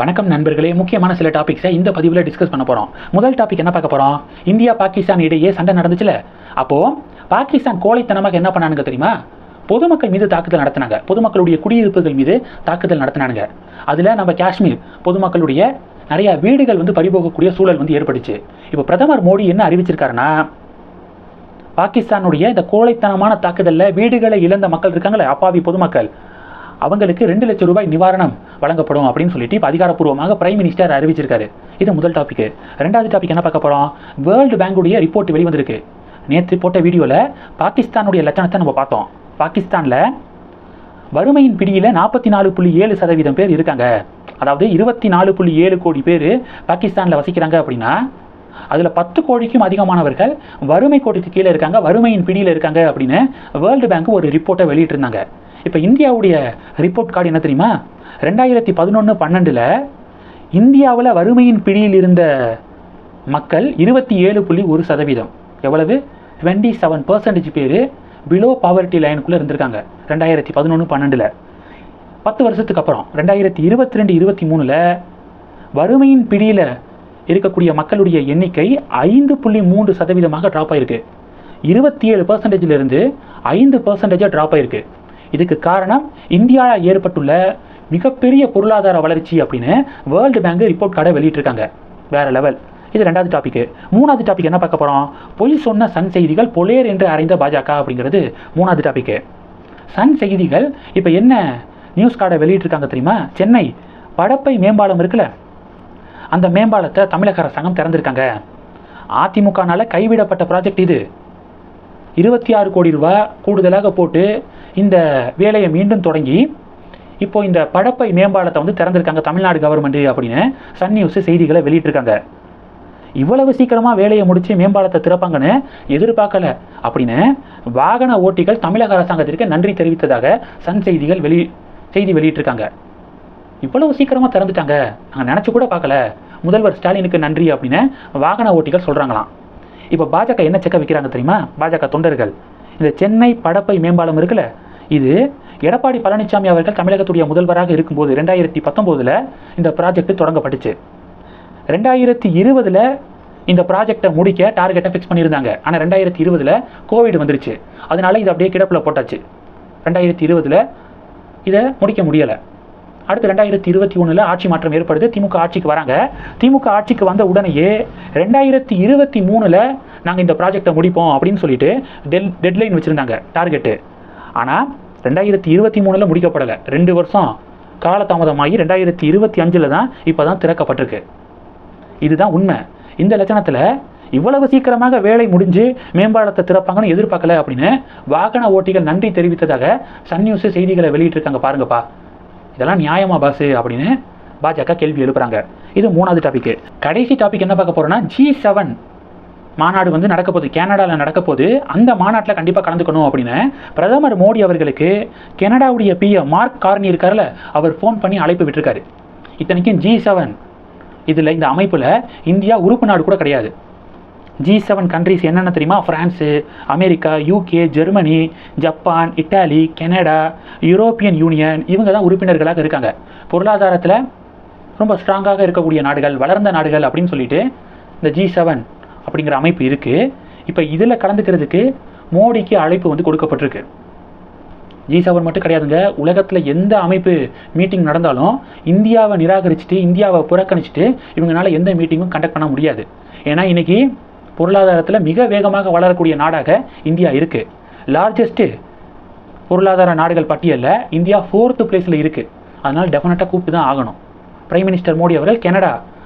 வணக்கம் நண்பர்களே முக்கியமான சில டாபிக்ஸை இந்த பதிவில் டிஸ்கஸ் பண்ண போகிறோம் முதல் டாபிக் என்ன பார்க்க போகிறோம் இந்தியா பாகிஸ்தான் இடையே சண்டை நடந்துச்சுல? அப்போது பாகிஸ்தான் கோழைத்தனமாக என்ன பண்ணானுங்க தெரியுமா? பொதுமக்கள் மீது தாக்குதல் நடத்தினாங்க. பொதுமக்களுடைய குடியிருப்புகள் மீது தாக்குதல் நடத்தினானுங்க. அதில் நம்ம காஷ்மீர் பொதுமக்களுடைய நிறைய வீடுகள் வந்து பறிபோகக்கூடிய சூழல் வந்து ஏற்பட்டுச்சு. இப்போ பிரதமர் மோடி என்ன அறிவிச்சிருக்காருன்னா பாகிஸ்தானுடைய இந்த கோழைத்தனமான தாக்குதலில் வீடுகளை இழந்த மக்கள் இருக்காங்களே அப்பாவி பொதுமக்கள். அவங்களுக்கு ரெண்டு லட்சம் ரூபாய் நிவாரணம் வழங்கப்படும் அப்படின்னு சொல்லிட்டு இப்போ அதிகாரப்பூர்வமாக பிரைம் மினிஸ்டர் அறிவிச்சிருக்காரு. இது முதல் டாபிக் ரெண்டாவது டாபிக் என்ன பார்க்க போகிறோம் வேர்ல்டு பேங்குடைய ரிப்போர்ட் வெளிவந்திருக்கு. நேற்று போட்ட வீடியோவில் பாகிஸ்தானுடைய லட்சணத்தை நம்ம பார்த்தோம். பாகிஸ்தானில் வறுமையின் பிடியில் நாற்பத்தி நாலு புள்ளி ஏழு சதவீதம் பேர் இருக்காங்க. அதாவது இருபத்தி நாலு புள்ளி ஏழு கோடி பேர் பாகிஸ்தானில் வசிக்கிறாங்க அப்படின்னா அதில் பத்து கோடிக்கும் அதிகமானவர்கள் வறுமை கோடிக்கு கீழே இருக்காங்க வறுமையின் பிடியில் இருக்காங்க அப்படின்னு வேர்ல்டு பேங்க் ஒரு ரிப்போர்ட்டை வெளியிட்டிருந்தாங்க. இப்போ இந்தியாவுடைய ரிப்போர்ட் கார்டு என்ன தெரியுமா? ரெண்டாயிரத்தி பதினொன்று பன்னெண்டில் இந்தியாவில் வறுமையின் பிடியில் இருந்த மக்கள் இருபத்தி ஏழு புள்ளி ஒரு சதவீதம். எவ்வளவு? டுவெண்ட்டி செவன் பர்சன்டேஜ் பேர் பிலோ பாவர்ட்டி லைனுக்குள்ளே இருந்திருக்காங்க ரெண்டாயிரத்தி பதினொன்று பன்னெண்டில். பத்து வருஷத்துக்கு அப்புறம் ரெண்டாயிரத்தி இருபத்தி ரெண்டு இருபத்தி மூணில் வறுமையின் பிடியில் இருக்கக்கூடிய மக்களுடைய எண்ணிக்கை ஐந்து புள்ளி மூன்று சதவீதமாக ட்ராப் ஆயிருக்கு. இருபத்தி ஏழு பர்சன்டேஜிலிருந்து ஐந்து பர்சன்டேஜாக ட்ராப் ஆயிருக்கு. இதுக்கு காரணம் இந்தியாவில் ஏற்பட்டுள்ள மிகப்பெரிய பொருளாதார வளர்ச்சி அப்படின்னு வேர்ல்டு பேங்க் ரிப்போர்ட் கார்டை வெளியிட்டிருக்காங்க. வேற லெவல் இது ரெண்டாவது டாபிக் மூணாவது டாபிக் என்ன பார்க்க போகிறோம் பொய் சொன்ன சன் செய்திகள் பொலேர் என்று அறைந்த பாஜக அப்படிங்கிறது மூணாவது டாபிக் சன் செய்திகள் இப்போ என்ன நியூஸ் கார்டை வெளியிட்டிருக்காங்க தெரியுமா? சென்னை படப்பை மேம்பாலம் இருக்குல்ல? அந்த மேம்பாலத்தை தமிழக அரசாங்கம் திறந்திருக்காங்க. அதிமுகனால் கைவிடப்பட்ட ப்ராஜெக்ட் இது. இருபத்தி ஆறு கோடி ரூபா கூடுதலாக போட்டு இந்த வேலையை மீண்டும் தொடங்கி இப்போ இந்த படப்பை மேம்பாலத்தை வந்து திறந்திருக்காங்க தமிழ்நாடு கவர்மெண்ட் அப்படின்னு சன் நியூஸ் செய்திகளை வெளியிட்டிருக்காங்க. இவ்வளவு சீக்கிரமாக வேலையை முடித்து மேம்பாலத்தை திறப்பாங்கன்னு எதிர்பார்க்கல அப்படின்னு வாகன ஓட்டிகள் தமிழக அரசாங்கத்திற்கு நன்றி தெரிவித்ததாக சன் செய்திகள் வெளி செய்தி வெளியிட்டிருக்காங்க. இவ்வளவு சீக்கிரமாக திறந்துட்டாங்க. நாங்கள் நினச்சி கூட பார்க்கல. முதல்வர் ஸ்டாலினுக்கு நன்றி அப்படின்னு வாகன ஓட்டிகள் சொல்கிறாங்களாம் இப்போ பாஜக என்ன செக்க வைக்கிறாங்க தெரியுமா? பாஜக தொண்டர்கள். இந்த சென்னை படப்பை மேம்பாலம் இருக்குல்ல இது எடப்பாடி பழனிசாமி அவர்கள் தமிழகத்துடைய முதல்வராக இருக்கும்போது ரெண்டாயிரத்தி பத்தொம்போதில் இந்த ப்ராஜெக்ட் தொடங்கப்பட்டுச்சு. ரெண்டாயிரத்தி இருபதில் இந்த ப்ராஜெக்டை முடிக்க டார்கெட்டை ஃபிக்ஸ் பண்ணியிருந்தாங்க. ஆனால் ரெண்டாயிரத்தி இருபதில் கோவிட் வந்துருச்சு. அதனால இது அப்படியே கிடப்பில் போட்டாச்சு. ரெண்டாயிரத்தி இருபதில் இதை முடிக்க முடியலை. அடுத்து ரெண்டாயிரத்தி இருபத்தி ஒன்றில் ஆட்சி மாற்றம் ஏற்படுது. திமுக ஆட்சிக்கு வராங்க. திமுக ஆட்சிக்கு வந்த உடனேயே ரெண்டாயிரத்தி இருபத்தி மூணில் நாங்கள் இந்த ப்ராஜெக்டை முடிப்போம் அப்படின்னு சொல்லிட்டு டெல் டெட்லைன் வச்சுருந்தாங்க டார்கெட்டு ஆனால் ரெண்டாயிரத்தி இருபத்தி மூணில் முடிக்கப்படலை. ரெண்டு வருஷம் காலதாமதமாகி ரெண்டாயிரத்தி இருபத்தி அஞ்சில் தான் இப்போ தான் திறக்கப்பட்டிருக்கு. இதுதான் உண்மை. இந்த லட்சணத்தில் இவ்வளவு சீக்கிரமாக வேலை முடிஞ்சு மேம்பாலத்தை திறப்பாங்கன்னு எதிர்பார்க்கல அப்படின்னு வாகன ஓட்டிகள் நன்றி தெரிவித்ததாக சன் நியூஸ் செய்திகளை வெளியிட்டிருக்காங்க பாருங்கப்பா. இதெல்லாம் நியாயமா பாசு அப்படின்னு பாஜக கேள்வி எழுப்புறாங்க. இது மூணாவது டாபிக் கடைசி டாபிக் என்ன பார்க்க போறோம்னா ஜி செவன் மாநாடு வந்து நடக்க போகுது. கனடாவில் நடக்க போகுது. அந்த மாநாட்டில் கண்டிப்பாக கலந்துக்கணும் அப்படின்னு பிரதமர் மோடி அவர்களுக்கு கனடாவுடைய பிஎம் மார்க் கார்னி இருக்கார்ல அவர் ஃபோன் பண்ணி அழைப்பு விட்டுருக்காரு. இத்தனைக்கும் ஜி செவன் இதில் இந்த அமைப்பில் இந்தியா உறுப்பு நாடு கூட கிடையாது. ஜி செவன் கண்ட்ரிஸ் என்னென்ன தெரியுமா? France America UK Germany Japan Italy Canada European Union இவங்க தான் உறுப்பினர்களாக இருக்காங்க. பொருளாதாரத்தில் ரொம்ப ஸ்ட்ராங்காக இருக்கக்கூடிய நாடுகள் வளர்ந்த நாடுகள் அப்படின்னு சொல்லிட்டு இந்த ஜி செவன் அப்படிங்கிற அமைப்பு இருக்குது இப்போ இதில் கலந்துக்கிறதுக்கு மோடிக்கு அழைப்பு வந்து கொடுக்கப்பட்டிருக்கு. ஜி செவன் மட்டும் கிடையாதுங்க. உலகத்தில் எந்த அமைப்பு மீட்டிங் நடந்தாலும் இந்தியாவை நிராகரிச்சுட்டு இந்தியாவை புறக்கணிச்சுட்டு இவங்களால எந்த மீட்டிங்கும் கண்டக்ட் பண்ண முடியாது. ஏன்னா இன்னைக்கு பொருளாதாரத்தில் மிக வேகமாக வளரக்கூடிய நாடாக இந்தியா இருக்குது லார்ஜஸ்ட்டு பொருளாதார நாடுகள் பட்டியலில் இந்தியா ஃபோர்த்து பிளேஸில் இருக்குது அதனால் டெஃபினட்டாக கூப்பிட்டு தான் ஆகணும். பிரைம் மினிஸ்டர் மோடி அவர்கள் கனடா